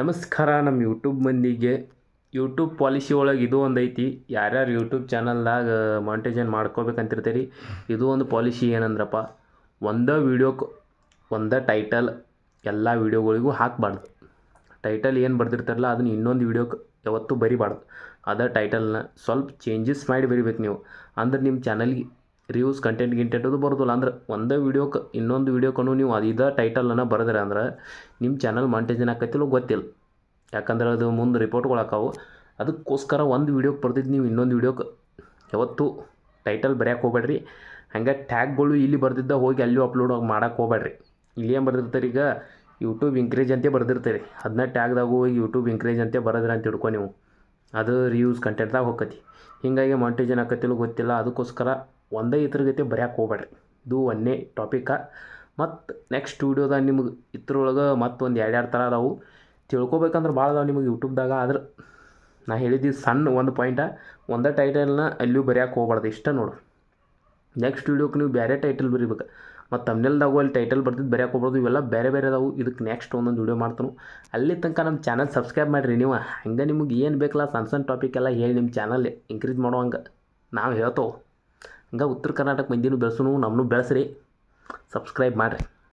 ನಮಸ್ಕಾರ ನಮ್ಮ ಯೂಟ್ಯೂಬ್ ಮಂದಿಗೆ. ಯೂಟ್ಯೂಬ್ ಪಾಲಿಸಿ ಒಳಗೆ ಇದು ಒಂದು ಐತಿ. ಯಾರ್ಯಾರು ಯೂಟ್ಯೂಬ್ ಚಾನಲ್ದಾಗ ಮಾಂಟೇಜನ್ ಮಾಡ್ಕೋಬೇಕಂತಿರ್ತೀರಿ ಇದು ಒಂದು ಪಾಲಿಸಿ ಏನಂದ್ರಪ್ಪ, ಒಂದೇ ವೀಡಿಯೋಕ್ಕೆ ಒಂದೇ ಟೈಟಲ್ ಎಲ್ಲ ವೀಡಿಯೋಗಳಿಗೂ ಹಾಕಬಾರ್ದು. ಟೈಟಲ್ ಏನು ಬರ್ದಿರ್ತಾರಲ್ಲ, ಅದನ್ನ ಇನ್ನೊಂದು ವೀಡಿಯೋಕ್ಕೆ ಯಾವತ್ತೂ ಬರಿಬಾರ್ದು. ಅದೇ ಟೈಟಲ್ನ ಸ್ವಲ್ಪ ಚೇಂಜಸ್ ಮಾಡಿ ಬರಿಬೇಕು ನೀವು. ಅಂದ್ರೆ ನಿಮ್ಮ ಚಾನಲ್ಗೆ ರಿವ್ಯೂಸ್ ಕಂಟೆಂಟ್ ಗಿಂಟೆಂಟ್ ಅದು ಬರೋದಿಲ್ಲ. ಅಂದ್ರೆ ಒಂದೇ ವೀಡಿಯೋಕ್ಕೆ ಇನ್ನೊಂದು ವೀಡಿಯೋಕ್ಕೂ ನೀವು ಅದು ಇದೇ ಟೈಟಲನ್ನು ಬರೆದ್ರೆ ಅಂದ್ರೆ ನಿಮ್ಮ ಚಾನಲ್ ಮಾಂಟೇಜನ್ ಆಕೈತಿಲ್ಲೋ ಗೊತ್ತಿಲ್ಲ. ಯಾಕಂದ್ರೆ ಅದು ಮುಂದೆ ರಿಪೋರ್ಟ್ಗಳು ಆಕಾವು. ಅದಕ್ಕೋಸ್ಕರ ಒಂದು ವೀಡಿಯೋಕ್ಕೆ ಬರ್ದಿದ್ದು ನೀವು ಇನ್ನೊಂದು ವೀಡಿಯೋಕ್ಕೆ ಯಾವತ್ತು ಟೈಟಲ್ ಬರೆಯೋಕೆ ಹೋಗ್ಬೇಡ್ರಿ. ಹಂಗೆ ಟ್ಯಾಗ್ಗಳು ಇಲ್ಲಿ ಬರ್ದಿದ್ದ ಹೋಗಿ ಅಲ್ಲೂ ಅಪ್ಲೋಡ್ ಮಾಡಕ್ಕೆ ಹೋಗ್ಬೇಡ್ರಿ. ಇಲ್ಲಿ ಏನು ಬರ್ದಿರ್ತಾರೆ ಈಗ ಯೂಟ್ಯೂಬ್ ಇಂಕ್ರೇಜ್ ಅಂತೇ ಬರ್ದಿರ್ತೀರಿ. ಅದನ್ನ ಟ್ಯಾಗ್ದಾಗ ಹೋಗಿ ಯೂಟ್ಯೂಬ್ ಇಂಕ್ರೇಜ್ ಅಂತೇ ಬರೋದ್ರೆ ಅಂತ ತಿಳ್ಕೊ ನೀವು. ಅದು ರಿಯೂಸ್ ಕಂಟೆಂಟ್ದಾಗ ಹೋಗತಿ ಹೀಗಾಗಿ ಮಾಂಟೇಜನ್ ಆಕತಿಲ್ಲ ಗೊತ್ತಿಲ್ಲ, ಅದಕ್ಕೋಸ್ಕರ ಒಂದೇ ಇದ್ರ ಗತಿ ಬರೆಯಕ್ಕೆ ಹೋಗ್ಬೇಡ್ರಿ ಇದು ಒಂದೇ ಟಾಪಿಕ ಮತ್ತು ನೆಕ್ಸ್ಟ್ ವೀಡಿಯೋದಾಗ ನಿಮ್ಗೆ ಇದ್ರೊಳಗೆ ಮತ್ತೊಂದು ಎರಡು ಎರಡು ಥರ ಅದಾವು. ತಿಳ್ಕೊಬೇಕಂದ್ರೆ ಭಾಳ ಅದಾವೆ ನಿಮಗೆ ಯೂಟ್ಯೂಬ್ದಾಗ ಆದ್ರೆ ನಾ ಹೇಳಿದ್ದು ಸಣ್ಣ ಒಂದು ಪಾಯಿಂಟ ಒಂದೇ ಟೈಟಲ್ನ ಅಲ್ಲಿಯೂ ಬರೆಯಕ್ಕೆ ಹೋಗ್ಬಾರ್ದು ಇಷ್ಟ ನೋಡು. ನೆಕ್ಸ್ಟ್ ವೀಡಿಯೋಕ್ಕೆ ನೀವು ಬೇರೆ ಟೈಟಲ್ ಬರಿಬೇಕು. ಮತ್ತು ತಮ್ನೆಲ್ದಾಗೂ ಅಲ್ಲಿ ಟೈಟಲ್ ಬರ್ತಿದ್ದು ಬರೆಯಕ್ಕೆ ಹೋಗ್ಬೋದು ಇವೆಲ್ಲ ಬೇರೆ ಬೇರೆ ಅದಾವು. ಇದಕ್ಕೆ ನೆಕ್ಸ್ಟ್ ಒಂದೊಂದು ವೀಡಿಯೋ ಮಾಡ್ತಾನು. ಅಲ್ಲಿ ತನಕ ನಮ್ಮ ಚಾನಲ್ ಸಬ್ಸ್ಕ್ರೈಬ್ ಮಾಡಿರಿ ನೀವು. ಹಂಗೆ ನಿಮಗೆ ಏನು ಬೇಕಲ್ಲ ಸಣ್ಣ ಸಣ್ಣ ಟಾಪಿಕ್ ಎಲ್ಲ ಹೇಳಿ ನಿಮ್ಮ ಚಾನಲ್ ಇನ್ಕ್ರೀಸ್ ಮಾಡೋ ಹಂಗೆ ನಾವು ಹೇಳ್ತೇವೆ. ಹಂಗೆ ಉತ್ತರ ಕರ್ನಾಟಕ ಮಂದಿನೂ ಬೆಳೆಸೋನು ನಮ್ಮನ್ನು ಬೆಳೆಸ್ರಿ. ಸಬ್ಸ್ಕ್ರೈಬ್ ಮಾಡಿರಿ.